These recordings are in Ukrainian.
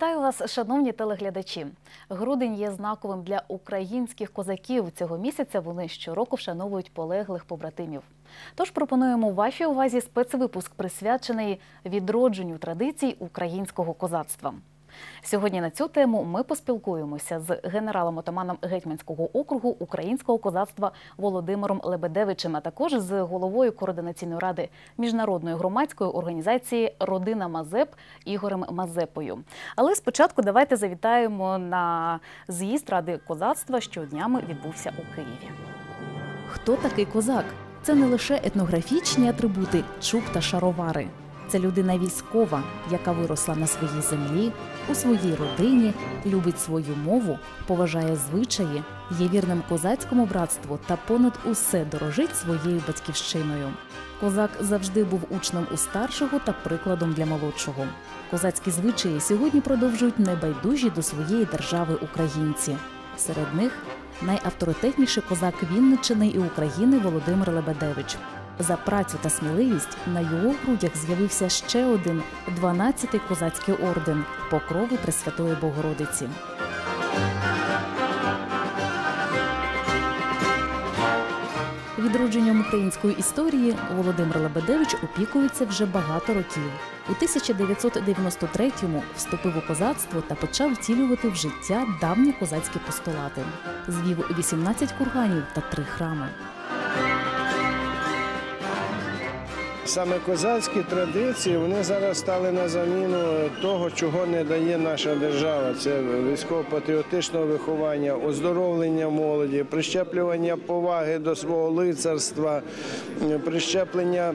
Вітаю вас, шановні телеглядачі. Грудень є знаковим для українських козаків. Цього місяця вони щороку вшановують полеглих побратимів. Тож пропонуємо вашій увазі спецвипуск, присвячений відродженню традицій українського козацтва. Сьогодні на цю тему ми поспілкуємося з генералом отаманом гетьманського округу українського козацтва Володимиром Лебедевичем, а також з головою координаційної ради міжнародної громадської організації Родина Мазеп Ігорем Мазепою. Але спочатку давайте завітаємо на з'їзд ради козацтва, що днями відбувся у Києві. Хто такий козак? Це не лише етнографічні атрибути, чуб та шаровари. Це людина військова, яка виросла на своїй землі, у своїй родині, любить свою мову, поважає звичаї, є вірним козацькому братству та понад усе дорожить своєю батьківщиною. Козак завжди був учнем у старшого та прикладом для молодшого. Козацькі звичаї сьогодні продовжують небайдужі до своєї держави українці. Серед них найавторитетніший козак Вінниччини і України Володимир Лебедевич. За працю та сміливість на його грудях з'явився ще один 12-й козацький орден покрови Пресвятої Богородиці. Відродженням української історії Володимир Лебедевич опікується вже багато років. У 1993-му вступив у козацтво та почав втілювати в життя давні козацькі постулати. Звів 18 курганів та три храми. Саме козацькі традиції вони зараз стали на заміну того, чого не дає наша держава. Це військово-патріотичного виховання, оздоровлення молоді, прищеплювання поваги до свого лицарства, прищеплення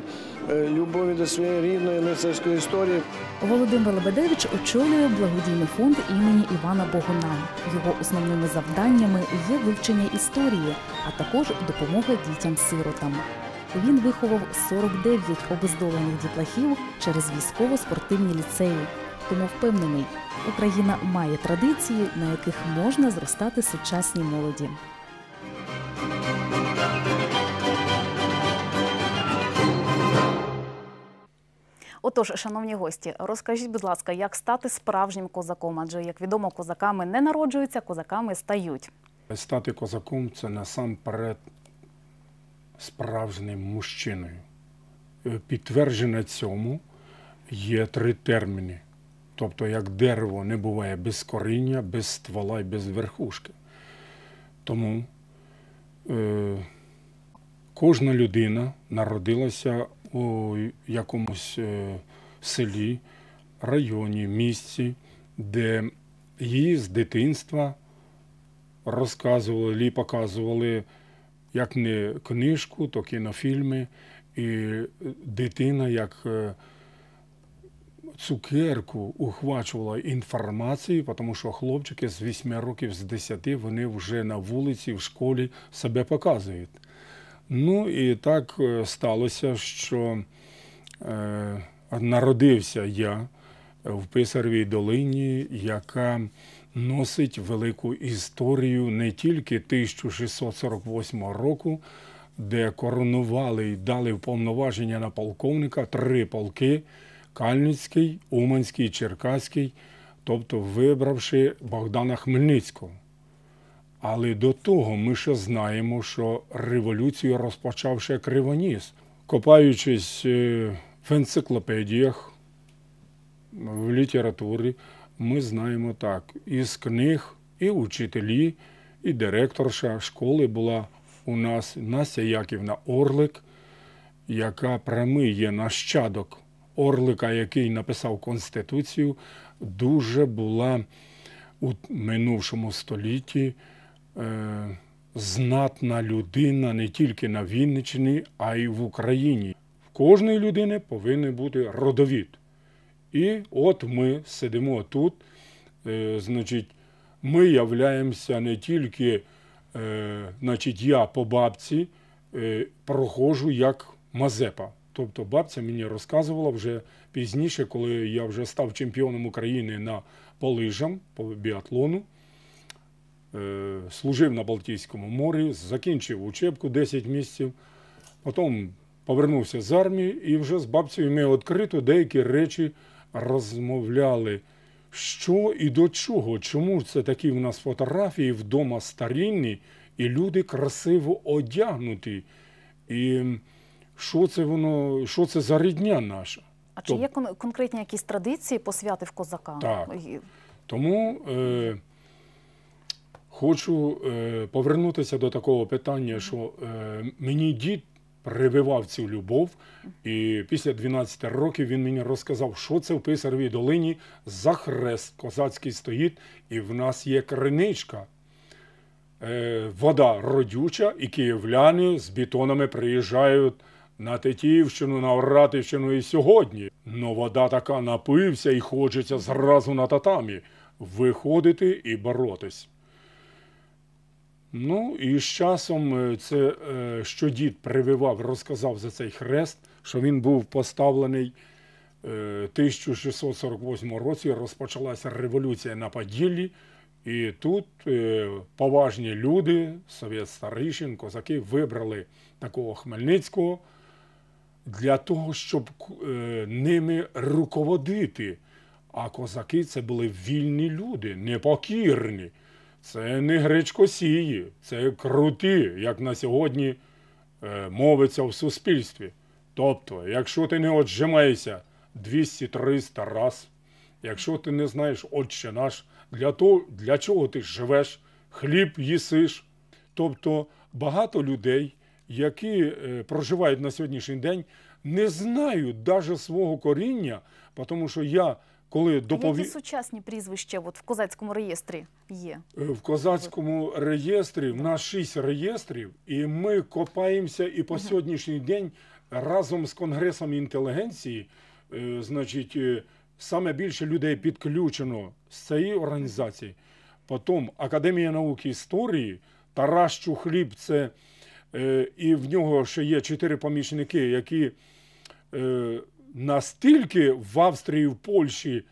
е, любові до своєї рідної лицарської історії. Володимир Лебедевич очолює благодійний фонд імені Івана Богуна. Його основними завданнями є вивчення історії, а також допомога дітям-сиротам. Він виховав 49 обездолених дітлахів через військово-спортивні ліцеї. Тому впевнений, Україна має традиції, на яких можна зростати сучасній молоді. Отож, шановні гості, розкажіть, будь ласка, як стати справжнім козаком? Адже, як відомо, козаками не народжуються, козаками стають. Стати козаком це насамперед справжнім мужчиною. Е, Підтвердження цьому є три терміни. Тобто, як дерево не буває без коріння, без ствола і без верхушки. Тому е, кожна людина народилася у якомусь е, селі, районі, місці, де її з дитинства розказували і показували як не книжку, то кінофільми, і дитина як е, цукерку ухвачувала інформацію, тому що хлопчики з 8 років, з 10 вони вже на вулиці, в школі себе показують. Ну і так е, сталося, що е, народився я в Писаревій долині, яка носить велику історію не тільки 1648 року, де коронували і дали повноваження на полковника три полки Кальницький, Уманський, Черкаський, тобто вибравши Богдана Хмельницького. Але до того ми ще знаємо, що революцію розпочав ще Кривоніс. Копаючись е, в енциклопедіях, в літературі, ми знаємо так: із книг і учителі, і директорша школи була у нас Настя Яківна Орлик, яка прямий є нащадок Орлика, який написав Конституцію, дуже була у минувшому столітті е, знатна людина не тільки на Вінниччині, а й в Україні. В кожної людини повинен бути родовід. І от ми сидимо тут, е, значить, ми являємося не тільки, е, значить, я по бабці е, проходжу як Мазепа. Тобто бабця мені розказувала вже пізніше, коли я вже став чемпіоном України на полижам, по біатлону, служив на Балтійському морі, закінчив учебку 10 місяців, потім повернувся з армії і вже з бабцею ми відкрито деякі речі розмовляли, що і до чого. Чому це такі в нас фотографії вдома старінні, і люди красиво одягнуті. І що це воно, що це за рідня наша? А чи є кон- конкретні якісь традиції посвяти в козака? Так. Тому е, хочу е, повернутися до такого питання, що е, мені дід прививав цю любов, і після 12 років він мені розказав, що це в Писаровій долині за хрест козацький стоїть, і в нас є криничка. Е, вода родюча, і київляни з бетонами приїжджають на Тетіївщину, на Оратівщину і сьогодні. Но вода така напився і хочеться зразу на татамі виходити і боротись. Ну і з часом е, це, е, що дід прививав, розказав за цей хрест, що він був поставлений е, 1648 році. Розпочалася революція на Поділлі, і тут е, поважні люди, совєт старишин, козаки, вибрали такого Хмельницького для того, щоб е, ними руководити. А козаки це були вільні люди, непокірні. Це не гречкосії, це круті, як на сьогодні е, мовиться в суспільстві. Тобто, якщо ти не отжимаєшся 200-300 раз, якщо ти не знаєш отче наш, для, того, для чого ти живеш, хліб їсиш. Тобто багато людей, які е, проживають на сьогоднішній день, не знають навіть свого коріння, тому що я, коли А Які сучасні прізвища от в козацькому реєстрі є? Е, В козацькому реєстрі в нас шість реєстрів, і ми копаємося і по сьогоднішній день разом з Конгресом інтелігенції, е, значить, е, саме більше людей підключено з цієї організації. Потім Академія науки історії, Тарас Чухліб, це і в нього ще є чотири помічники, які настільки в Австрії, в Польщі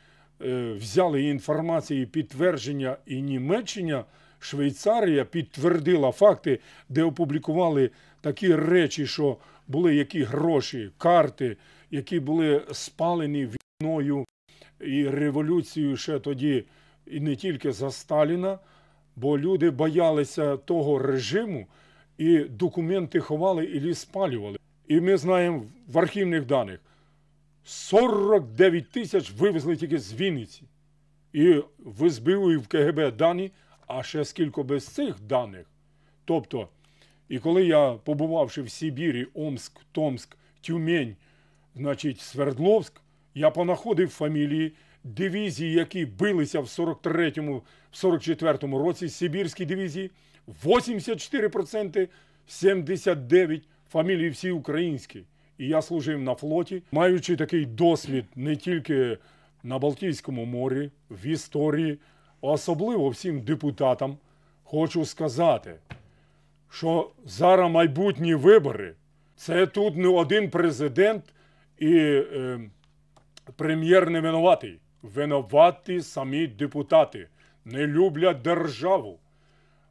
е, взяли інформацію, підтвердження і Німеччина, Швейцарія підтвердила факти, де опублікували такі речі, що були які гроші, карти, які були спалені війною і революцією ще тоді, і не тільки за Сталіна, бо люди боялися того режиму і документи ховали і спалювали. І ми знаємо в архівних даних 49 тисяч вивезли тільки з Вінниці. І в СБУ, і в КГБ дані, а ще скільки без цих даних. Тобто, і коли я, побувавши в Сибірі, Омск, Томск, Тюмень, значить, Свердловськ, я понаходив фамілії дивізії, які билися в 43-му, в 44-му році, Сибірські дивізії, 84%, 79% фамілії всі українські. І я служив на флоті, маючи такий досвід не тільки на Балтійському морі, в історії, особливо всім депутатам, хочу сказати, що зараз майбутні вибори це тут не один президент і е, прем'єр не винуватий. Винуваті самі депутати, не люблять державу,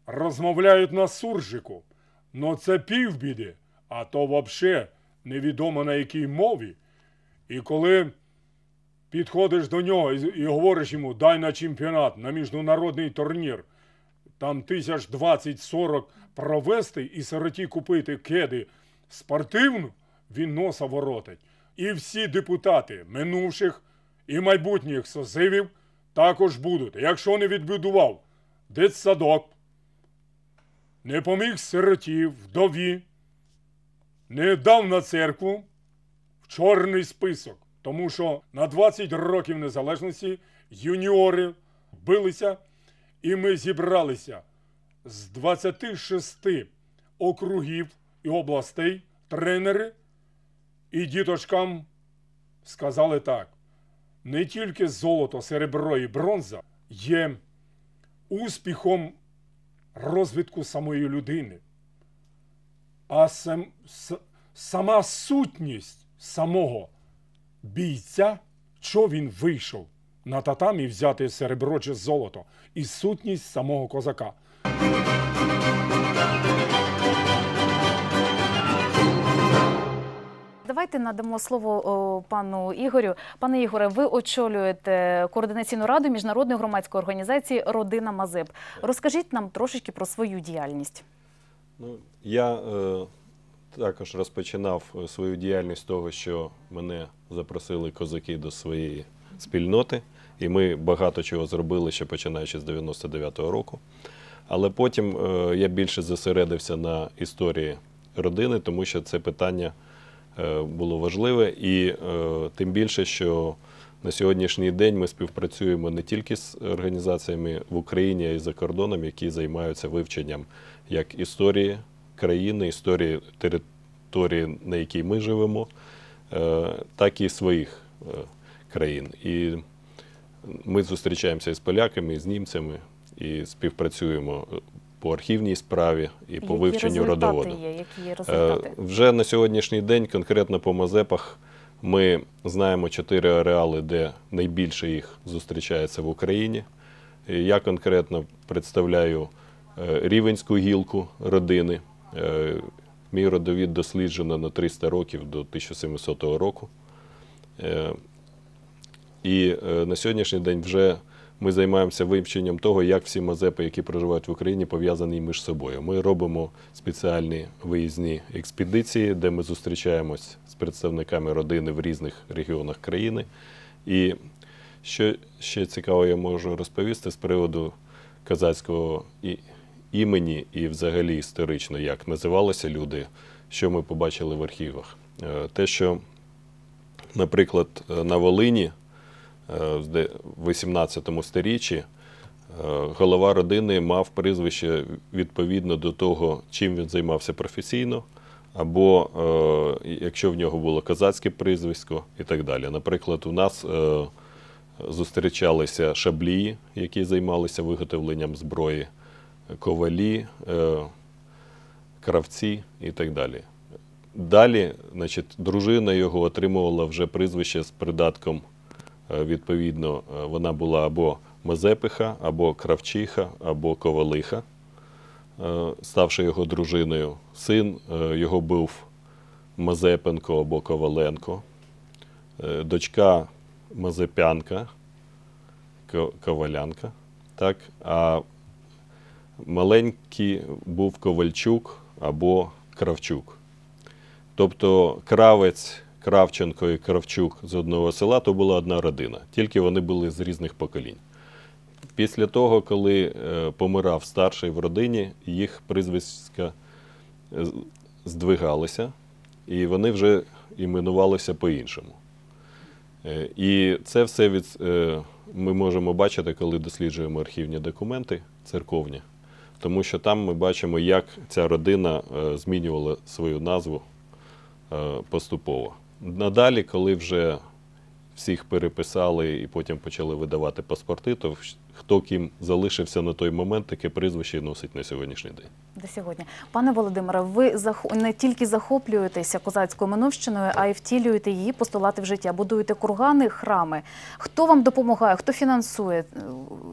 розмовляють на суржику. Ну це півбіди, а то взагалі невідомо на якій мові. І коли підходиш до нього і, і говориш йому, дай на чемпіонат, на міжнародний турнір, там тисяч 20-40 провести і сироті купити кеди спортивну, він носа воротить. І всі депутати минувших і майбутніх созивів також будуть. Якщо не відбудував дитсадок, не поміг сироті, вдові, не дав на церкву в чорний список. Тому що на 20 років незалежності юніори билися, і ми зібралися з 26 округів і областей тренери, і діточкам сказали так: не тільки золото, серебро і бронза є успіхом розвитку самої людини, а сам, с- сама сутність самого бійця, що він вийшов на татамі взяти серебро чи золото, і сутність самого козака. Давайте надамо слово о, пану Ігорю. Пане Ігоре, ви очолюєте координаційну раду міжнародної громадської організації Родина Мазеп. Розкажіть нам трошечки про свою діяльність. Ну, я е, також розпочинав е, свою діяльність з того, що мене запросили козаки до своєї спільноти, і ми багато чого зробили ще починаючи з 99-го року. Але потім е, я більше зосередився на історії родини, тому що це питання е, було важливе, і е, тим більше, що на сьогоднішній день ми співпрацюємо не тільки з організаціями в Україні, а й за кордоном, які займаються вивченням як історії країни, історії території, на якій ми живемо, е, так і своїх е, країн. І ми зустрічаємося і з поляками, з німцями, і співпрацюємо по архівній справі і по які вивченню родоводу. є? Які є Е. Вже на сьогоднішній день, конкретно по Мазепах, ми знаємо чотири ареали, де найбільше їх зустрічається в Україні. Я конкретно представляю Рівенську гілку родини. Е, Мій родовід досліджено на 300 років до 1700 року. Е, І е, на сьогоднішній день вже ми займаємося вивченням того, як всі мазепи, які проживають в Україні, пов'язані між собою. Ми робимо спеціальні виїзні експедиції, де ми зустрічаємось з представниками родини в різних регіонах країни. І що ще цікаво, я можу розповісти з приводу козацького і- імені і взагалі історично, як називалися люди, що ми побачили в архівах. Е, Те, що, наприклад, е, на Волині е, в де- в 18 сторіччі голова родини мав прізвище відповідно до того, чим він займався професійно, або якщо в нього було козацьке прізвисько і так далі. Наприклад, у нас зустрічалися шаблії, які займалися виготовленням зброї, ковалі, е, кравці і так далі. Далі, значить, дружина його отримувала вже прізвище з придатком. е, Відповідно, е, вона була або Мазепиха, або Кравчиха, або Ковалиха, ставши його дружиною. Син його був Мазепенко або Коваленко, дочка Мазепянка, Ковалянка. Так? А маленький був Ковальчук або Кравчук. Тобто Кравець, Кравченко і Кравчук з одного села то була одна родина, тільки вони були з різних поколінь. Після того, коли е, помирав старший в родині, їх прізвиська е, здвигалися, і вони вже іменувалися по-іншому. Е, І це все від, ми можемо бачити, коли досліджуємо архівні документи церковні, тому що там ми бачимо, як ця родина е, змінювала свою назву е, поступово. Надалі, коли вже всіх переписали і потім почали видавати паспорти, то хто ким залишився на той момент, таке прізвище носить на сьогоднішній день. До сьогодні, пане Володимире, ви зах- не тільки захоплюєтеся козацькою минувщиною, а й втілюєте її постулати в життя, будуєте кургани, храми. Хто вам допомагає? Хто фінансує е,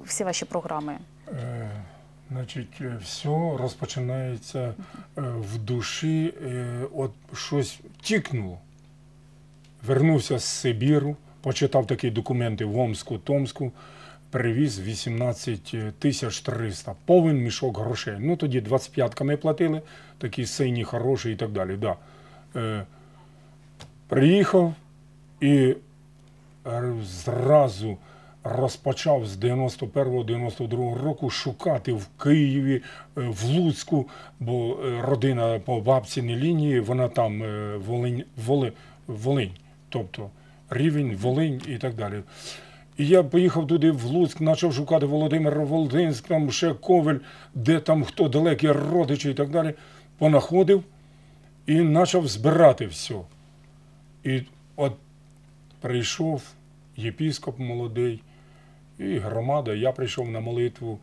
всі ваші програми? Значить, е, все розпочинається е, в душі, е, от щось тікнуло. Вернувся з Сибіру, почитав такі документи в Омську, Томську, привіз 18 тисяч 300, повен мішок грошей. Ну тоді 25-ками платили, такі сині, хороші і так далі. Да. Приїхав і зразу розпочав з 91-92 року шукати в Києві, е, в Луцьку, бо е, родина по бабціній лінії, вона там е, Волинь, Волинь, тобто Рівень, Волинь і так далі. І я поїхав туди в Луцьк, почав шукати Володимира Володинськ, там ще Ковель, де там хто далекі родичі і так далі. Понаходив і почав збирати все. І от прийшов єпіскоп молодий і громада. Я прийшов на молитву.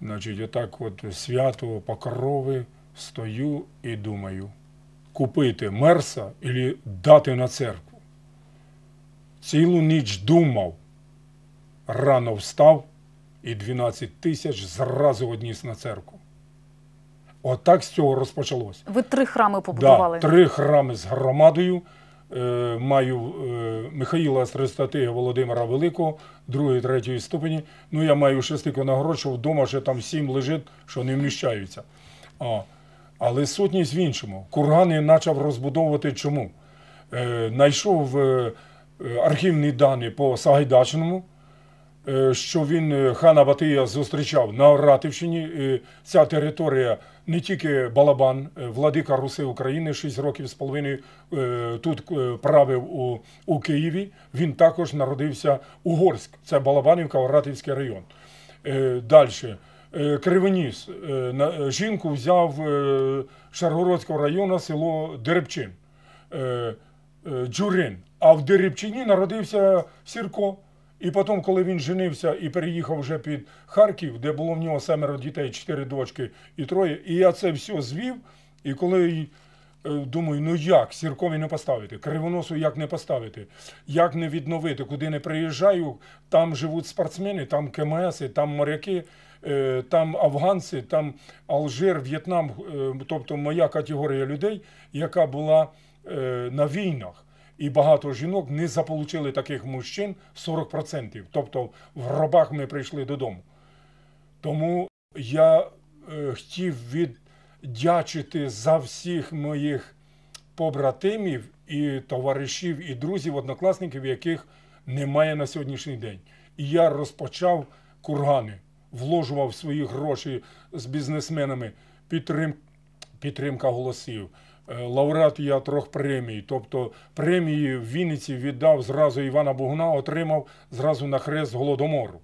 Значить, отак от свято Покрови стою і думаю, купити мерса і дати на церкву. Цілу ніч думав, рано встав і 12 тисяч зразу одніс на церкву. Отак з цього розпочалось. Ви три храми побудували. Да, три храми з громадою. Е, маю е, Михаїла Стрестатига Володимира Великого, другої, третьої ступені. Ну, я маю шестику нагород, що вдома ще там сім лежить, що не вміщаються. А, але сутність в іншому. Кургани почав розбудовувати чому? Е, Найшов архівні дані по Сагайдачному, що він е, хана Батия зустрічав на Оратівщині. Е, Ця територія не тільки Балабан, е, владика Руси України, 6 років з половиною е, тут е, правив у, у Києві. Він також народився у Горськ, це Балабанівка, Оратівський район. Далі. Е, е, Жінку взяв е, Шаргородського району село Деребчин. Е, е, Джурин. А в Дерибчині народився Сірко. І потім, коли він женився і переїхав вже під Харків, де було в нього семеро дітей, чотири дочки і троє, і я це все звів. І коли е, думаю, ну як Сіркові не поставити, кривоносу як не поставити, як не відновити, куди не приїжджаю, там живуть спортсмени, там КМСи, там моряки, е, там афганці, там Алжир, В'єтнам, е, тобто моя категорія людей, яка була на війнах. І багато жінок не заполучили таких мужчин 40%. Тобто в гробах ми прийшли додому. Тому я е, хотів віддячити за всіх моїх побратимів і товаришів, і друзів, однокласників, яких немає на сьогоднішній день. І я розпочав кургани, вложував свої гроші з бізнесменами, підтрим, підтримка голосів. Е, Лауреат я трьох премій. Тобто премії в Вінниці віддав зразу Івана Богуна, отримав зразу на хрест Голодомору.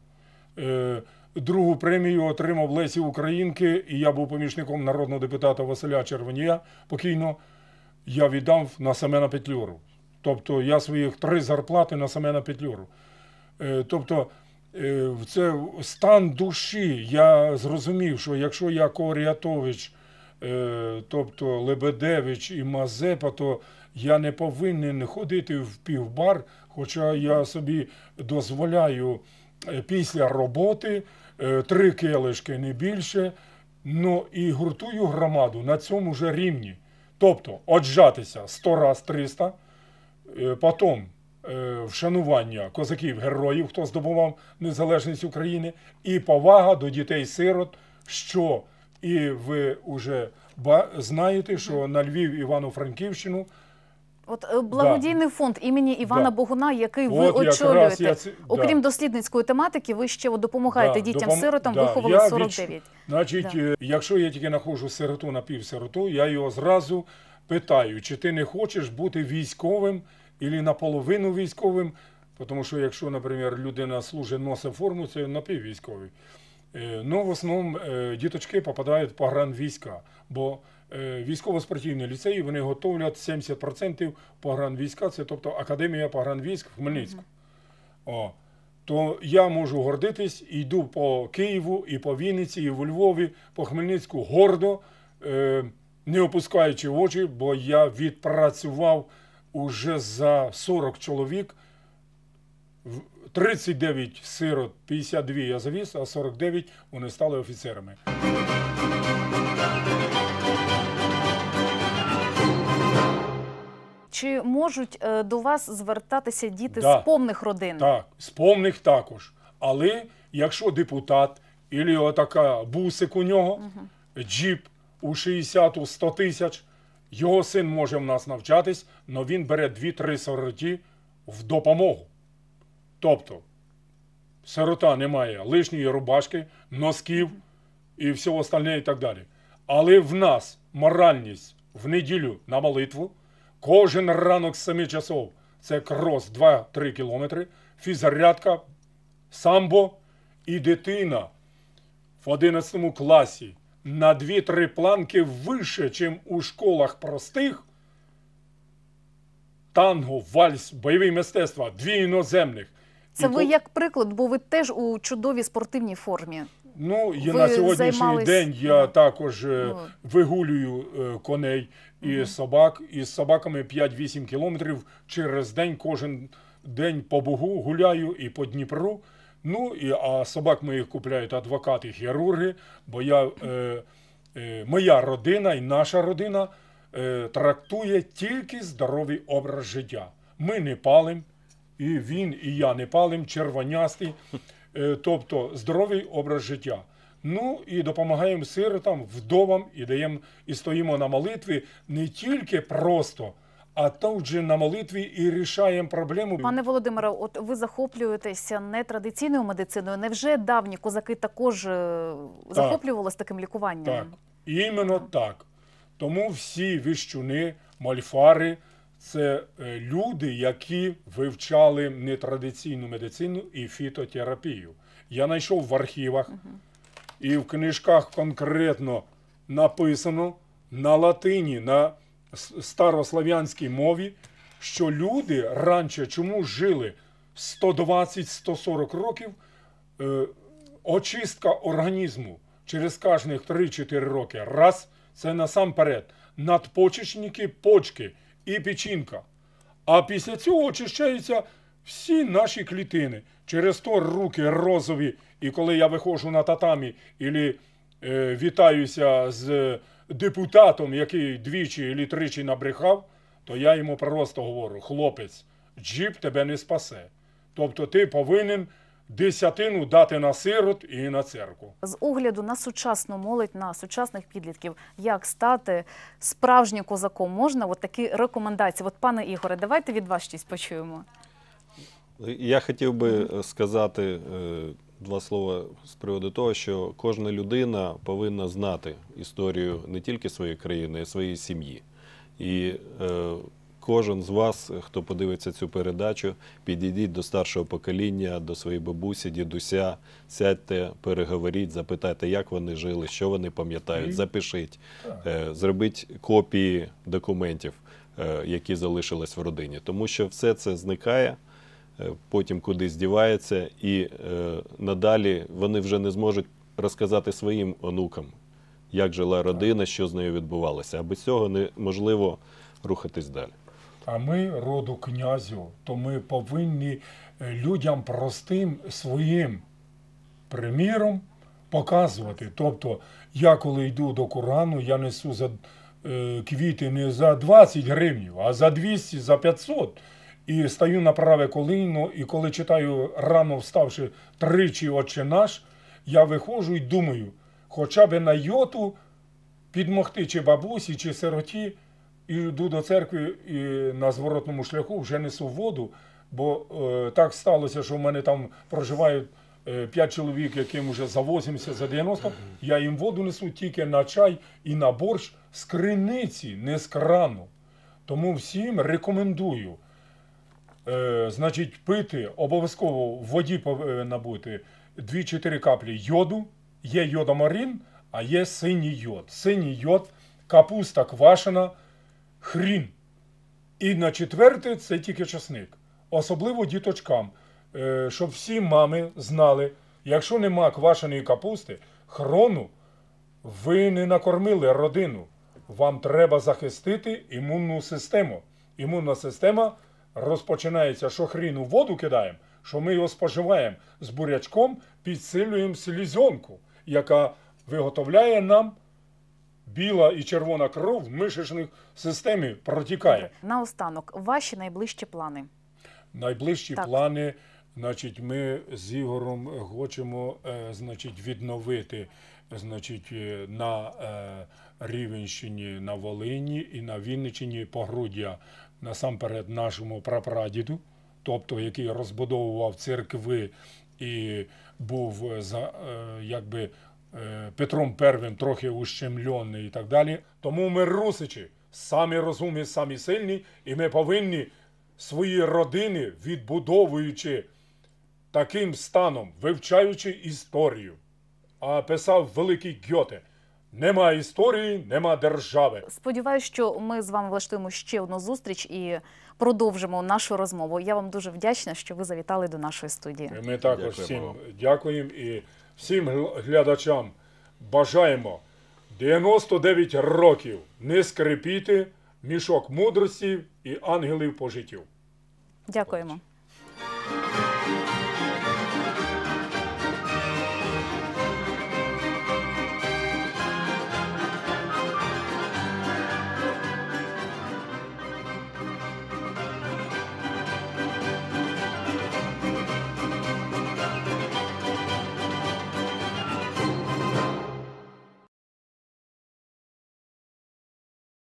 Е, Другу премію отримав Лесі Українки, і я був помічником народного депутата Василя Червонія покійно. Я віддав на Семена Петлюру. Тобто я своїх три зарплати на Семена Петлюру. Е, Тобто це стан душі. Я зрозумів, що якщо я Коріатович, тобто Лебедевич і Мазепа, то я не повинен ходити в півбар, хоча я собі дозволяю е, після роботи е, три келишки, не більше. Ну і гуртую громаду на цьому же рівні. Тобто отжатися 100 раз 300, Е, Потім е, вшанування козаків-героїв, хто здобував незалежність України, і повага до дітей-сирот, що і ви вже знаєте, що на Львів Івано-Франківщину От е, благодійний фонд імені Івана Да. Богуна, який ви От очолюєте, я окрім да. дослідницької тематики, ви ще допомагаєте Да, дітям-сиротам, да, виховали я 49. Значить, Да. е, якщо я тільки знаходжу сироту напівсироту, я його зразу питаю, чи ти не хочеш бути військовим або наполовину військовим, тому що якщо, наприклад, людина служить, носить форму, це напіввійськовий. Е, Ну, в основному е, діточки попадають в погранвійська, бо е, військово-спортивні ліцеї вони готовлять 70% погранвійська, це тобто Академія погранвійськ в Хмельницьку. О, то я можу гордитись йду по Києву, і по Вінниці, і у Львові, по Хмельницьку гордо, е, не опускаючи очі, бо я відпрацював уже за 40 чоловік. В- 39 сирот, 52 я завіз, а 49 вони стали офіцерами. Чи можуть е, до вас звертатися діти Да. з повних родин? Так, з повних також. Але якщо депутат, або отака бусик у нього, джіп у 60-100 тисяч, його син може в нас навчатись, але він бере 2-3 сироті в допомогу. Тобто, сирота не має лишньої рубашки, носків і всього остальне і так далі. Але в нас моральність в неділю на молитву, кожен ранок з 7 часов це крос 2-3 кілометри, фіззарядка, самбо і дитина в 11 класі на 2-3 планки вище, чим у школах простих. Танго, вальс, бойові мистецтва, дві іноземних. Це І ви як приклад, бо ви теж у чудовій спортивній формі. Ну, і Ви на сьогоднішній займались- день я також е, Ну. вигулюю е, коней і собак, і з собаками 5-8 кілометрів через день, кожен день по Бугу гуляю і по Дніпру. Ну, і, а собак моїх купляють адвокати, хірурги, бо я, е, е, моя родина і наша родина е, трактує тільки здоровий образ життя. Ми не палим, і він, і я не палим, червонястий, е, тобто здоровий образ життя. Ну і допомагаємо сиротам, вдовам і даємо і стоїмо на молитві не тільки просто, а тут же на молитві і рішаємо проблему. Пане Володимире, от ви захоплюєтеся нетрадиційною медициною. Невже давні козаки також е, захоплювалися таким лікуванням? Так, іменно так. Тому всі віщуни, мольфари це е, люди, які вивчали нетрадиційну медицину і фітотерапію. Я знайшов в архівах і в книжках конкретно написано на латині, на старослав'янській мові, що люди раніше чому жили 120-140 років, е, очистка організму через кожних 3-4 роки. Раз, це насамперед надпочечники, почки і печінка. А після цього очищаються всі наші клітини. Через то руки розові, і коли я виходжу на татамі і е, вітаюся з депутатом, який двічі або тричі набрехав, то я йому просто говорю: хлопець, джіп тебе не спасе. Тобто ти повинен десятину дати на сирот і на церкву. З огляду на сучасну молодь, на сучасних підлітків, як стати справжнім козаком, можна от такі рекомендації. От, пане Ігоре, давайте від вас щось почуємо. Я хотів би сказати е, два слова з приводу того, що кожна людина повинна знати історію не тільки своєї країни, а й своєї сім'ї. І е, кожен з вас, хто подивиться цю передачу, підійдіть до старшого покоління, до своєї бабусі, дідуся, сядьте, переговоріть, запитайте, як вони жили, що вони пам'ятають, запишіть, е, зробіть копії документів, е, які залишились в родині. Тому що все це зникає е, потім кудись дівається, і е, надалі вони вже не зможуть розказати своїм онукам, як жила родина, що з нею відбувалося. А без цього неможливо рухатись далі. А ми, роду князю, то ми повинні е, людям простим своїм приміром показувати. Тобто, я коли йду до Корану, я несу за е, квіти не за 20 гривнів, а за 200, за 500. І стаю на праве коліно, і коли читаю рано вставши тричі Отче наш, я виходжу і думаю, хоча б на йоту підмогти чи бабусі, чи сироті, і йду до церкви і на зворотному шляху вже несу воду, бо е, так сталося, що в мене там проживають е, п'ять чоловік, яким вже за 80, за 90, я їм воду несу тільки на чай і на борщ з криниці, не з крану. Тому всім рекомендую. Е, значить, пити обов'язково в воді повинна бути 2-4 каплі йоду. Є йодомарин, а є синій йод. Синій йод, капуста квашена, хрін. І на четверте це тільки часник. Особливо діточкам, е, щоб всі мами знали, якщо нема квашеної капусти, хрону ви не накормили родину. Вам треба захистити імунну систему. Імунна система розпочинається, що хрін у воду кидаємо, що ми його споживаємо з бурячком, підсилюємо селізонку, яка виготовляє нам біла і червона кров в мишечних системі протікає. Наостанок, ваші найближчі плани. Найближчі Так. плани, значить, ми з Ігорем хочемо е, значить, відновити значить, е, на е, Рівенщині, на Волині і на Вінниччині погруддя насамперед нашому прапрадіду, тобто який розбудовував церкви і був е, за, е, якби Петром І трохи ущемлений і так далі. Тому ми русичі, самі розумні, самі сильні, і ми повинні свої родини, відбудовуючи таким станом, вивчаючи історію. А писав великий Гьоте: нема історії, нема держави. Сподіваюсь, що ми з вами влаштуємо ще одну зустріч і продовжимо нашу розмову. Я вам дуже вдячна, що ви завітали до нашої студії. Ми також Дякуємо всім дякуємо і всім глядачам бажаємо 99 років не скрипіти, мішок мудрості і ангелів по життю. Дякуємо.